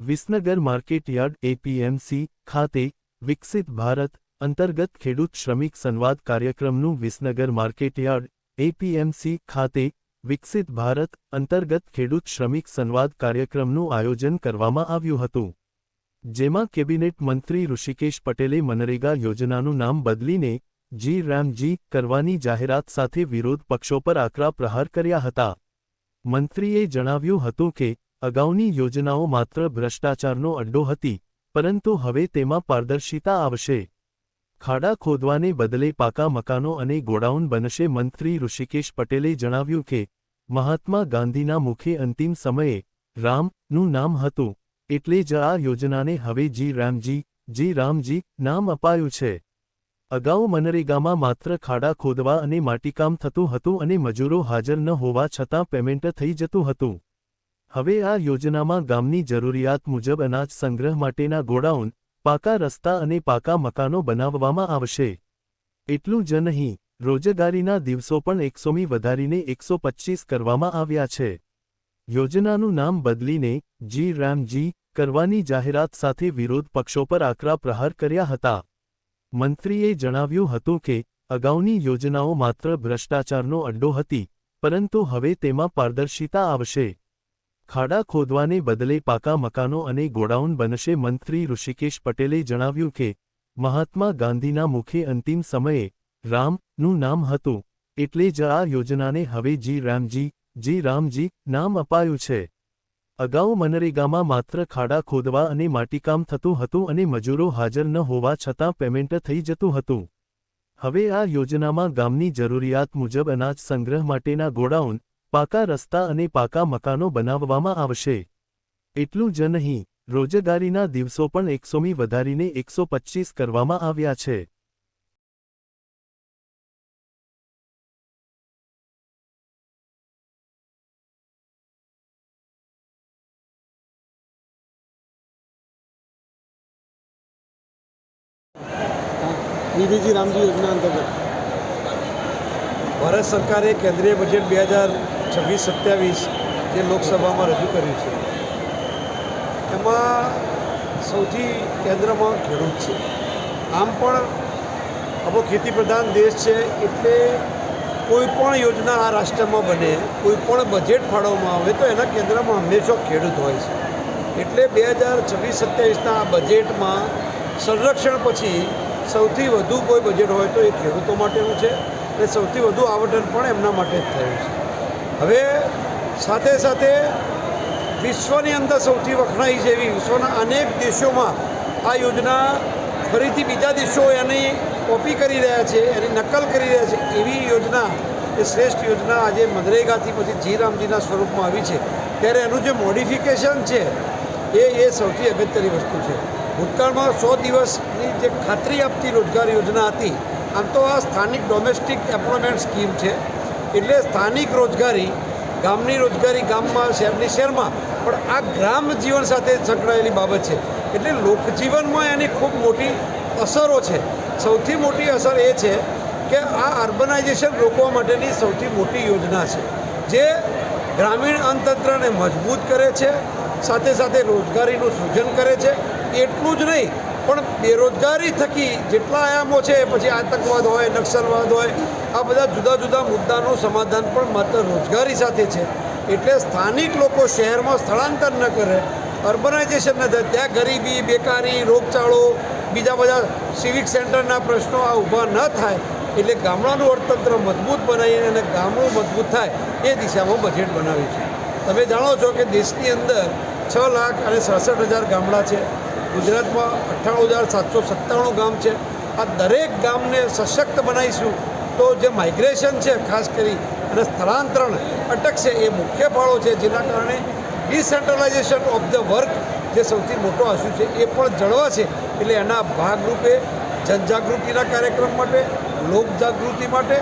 Visnagar market yard APMC ખાતે વિકસિત ભારત અંતર્ગત ખેડૂત શ્રમિક સંવાદ કાર્યક્રમનું વિસનગર માર્કેટયાર્ડ એપીએમસી ખાતે વિકસિત ભારત અંતર્ગત ખેડૂત શ્રમિક સંવાદ કાર્યક્રમનું આયોજન કરવામાં આવ્યું હતું. જેમાં કેબિનેટ મંત્રી ઋષિકેશ પટેલે મનરેગા યોજનાનું નામ બદલીને જી રામજી કરવાની જાહેરાત સાથે વિરોધ પક્ષો પર આકરા પ્રહાર કર્યા હતા. મંત્રીએ જણાવ્યું હતું કે અગાઉની યોજનાઓ માત્ર ભ્રષ્ટાચારનો અડ્ડો હતી, પરંતુ હવે તેમાં પારદર્શિતા આવશે. ખાડા ખોદવાને બદલે પાકા મકાનો અને ગોડાઉન બનશે, મંત્રી ઋષિકેશ પટેલે જણાવ્યું કે, મહાત્મા ગાંધીના મુખે અંતિમ સમયે રામનું નામ હતું, એટલે જ આ યોજનાને હવે જી રામજી જી રામજી નામ અપાયું છે. અગાઉ મનરેગામાં માત્ર ખાડા ખોદવા અને માટીકામ થતું હતું અને મજૂરો હાજર ન હોવા છતાં પેમેન્ટ થઈ જતું હતું. હવે આ યોજનામાં ગામની જરૂરિયાત મુજબ અનાજ સંગ્રહ માટેના ગોડાઉન, પાકા રસ્તા અને પાકા મકાનો બનાવવામાં આવશે. એટલું જ નહીં, રોજગારીના દિવસો પણ એકસોમી વધારીને એકસો પચ્ચીસ કરવામાં આવ્યા છે. યોજનાનું નામ બદલીને જી રામજી કરવાની જાહેરાત સાથે વિરોધ પક્ષો પર આકરા પ્રહાર કર્યા હતા. મંત્રીએ જણાવ્યું હતું કે, અગાઉની યોજનાઓ માત્ર ભ્રષ્ટાચારનો અડ્ડો હતી, પરંતુ હવે તેમાં પારદર્શિતા આવશે. ખાડા ખોદવાને બદલે પાકા મકાનો અને ગોડાઉન બનશે. મંત્રી ઋષિકેશ પટેલે જણાવ્યું કે, મહાત્મા ગાંધીના મુખે અંતિમ સમયે રામનું નામ હતું, એટલે જ આ યોજનાને હવે જી રામજી જી રામજી નામ અપાયું છે. અગાઉ મનરેગામાં માત્ર ખાડા ખોદવા અને માટીકામ થતું હતું અને મજૂરો હાજર ન હોવા છતાં પેમેન્ટ થઈ જતું હતું. હવે આ યોજનામાં ગામની જરૂરિયાત મુજબ અનાજ સંગ્રહ માટેના ગોડાઉન પાકા રસ્તા અને પાકા મકાનો બનાવવામાં આવશે. એટલું જ નહીં રોજગારીના દિવસો પણ એકસોમી વધારીને એકસો પચ્ચીસ કરવામાં આવ્યા છે. રામજી યોજના અંતર્ગત. ભારત સરકારે કેન્દ્રીય બજેટ બે હજાર છવ્વીસ સત્યાવીસ જે લોકસભામાં રજૂ કર્યું છે, એમાં સૌથી કેન્દ્રમાં ખેડૂત છે. આમ પણ આપણો ખેતી પ્રધાન દેશ છે એટલે કોઈ પણ યોજના આ રાષ્ટ્રમાં બને, કોઈ પણ બજેટ ફાળવવામાં આવે તો એના કેન્દ્રમાં હંમેશા ખેડૂત હોય છે. એટલે બે હજાર છવ્વીસ સત્યાવીસના આ બજેટમાં સંરક્ષણ પછી સૌથી વધુ કોઈ બજેટ હોય તો એ ખેડૂતો માટેનું છે અને સૌથી વધુ આવટન પણ એમના માટે જ થયું છે. હવે સાથે સાથે વિશ્વની અંદર સૌથી વખણાઈ જેવી વિશ્વના અનેક દેશોમાં આ યોજના ફરીથી બીજા દેશો એની કોપી કરી રહ્યા છે, એની નકલ કરી રહ્યા છે. એવી યોજના, એ શ્રેષ્ઠ યોજના આજે મનરેગાથી પછી જી રામજીના સ્વરૂપમાં આવી છે. ત્યારે એનું જે મોડિફિકેશન છે, એ એ સૌથી અગત્યની વસ્તુ છે. ભૂતકાળમાં સો દિવસની જે ખાતરી આપતી રોજગાર યોજના હતી, આમ તો આ સ્થાનિક ડોમેસ્ટિક એમ્પ્લોયમેન્ટ સ્કીમ છે. એટલે સ્થાનિક રોજગારી, ગામની રોજગારી ગામમાં, શહેરની શહેરમાં, પણ આ ગ્રામ જીવન સાથે સંકળાયેલી બાબત છે. એટલે લોકજીવનમાં એની ખૂબ મોટી અસરો છે. સૌથી મોટી અસર એ છે કે આ અર્બનાઇઝેશન રોકવા માટેની સૌથી મોટી યોજના છે, જે ગ્રામીણ અર્થતંત્રને મજબૂત કરે છે, સાથે સાથે રોજગારીનું સૃજન કરે છે. એટલું જ નહીં, પણ બેરોજગારી થકી જેટલા આયામો છે, પછી આતંકવાદ હોય, નક્સલવાદ હોય આ બધા જુદા જુદા મુદ્દાનું સમાધાન પણ માત્ર રોજગારી સાથે છે. એટલે સ્થાનિક લોકો શહેરમાં સ્થળાંતર ન કરે, અર્બનાઇઝેશન ન થાય. ત્યાં ગરીબી, બેકારી, રોગચાળો, બીજા બધા સિવિક સેન્ટરના પ્રશ્નો આ ઊભા ન થાય. એટલે ગામડાનું અર્થતંત્ર મજબૂત બનાવીને અને ગામડું મજબૂત થાય એ દિશામાં બજેટ બનાવ્યું છે. તમે જાણો છો કે દેશની અંદર છ લાખ અને સડસઠ હજાર ગામડા છે. ગુજરાતમાં અઠ્ઠાણું હજાર સાતસો સત્તાણું ગામ છે. આ દરેક ગામને સશક્ત બનાવીશું. તો જે માઇગ્રેશન છે, ખાસ કરી અને સ્થળાંતરણ અટકશે એ મુખ્ય ફાળો છે, જેના કારણે ડિસેન્ટ્રલાઇઝેશન ઓફ ધ વર્ક જે સૌથી મોટો આશુ છે, એ પણ જળવાશે એટલે એના ભાગરૂપે જનજાગૃતિના કાર્યક્રમ માટે, લોકજાગૃતિ માટે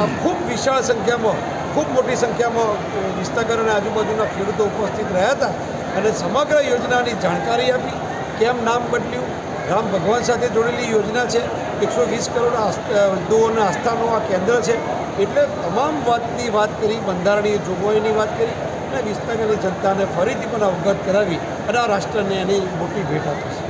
આ ખૂબ વિશાળ સંખ્યામાં, ખૂબ મોટી સંખ્યામાં વિસ્તાર અને આજુબાજુના ખેડૂતો ઉપસ્થિત રહ્યા હતા અને સમગ્ર યોજનાની જાણકારી આપી, કેમ નામ બદલ્યું, રામ ભગવાન સાથે જોડેલી યોજના છે એકસો વીસ કરોડ હિન્દુઓના આસ્થાનું આ કેન્દ્ર છે. એટલે તમામ વાતની વાત કરી, બંધારણીય જોગવાઈની વાત કરી, અને વિસ્તારની જનતાને ફરીથી પણ અવગત કરાવી અને આ રાષ્ટ્રને એની મોટી ભેટ આપીશું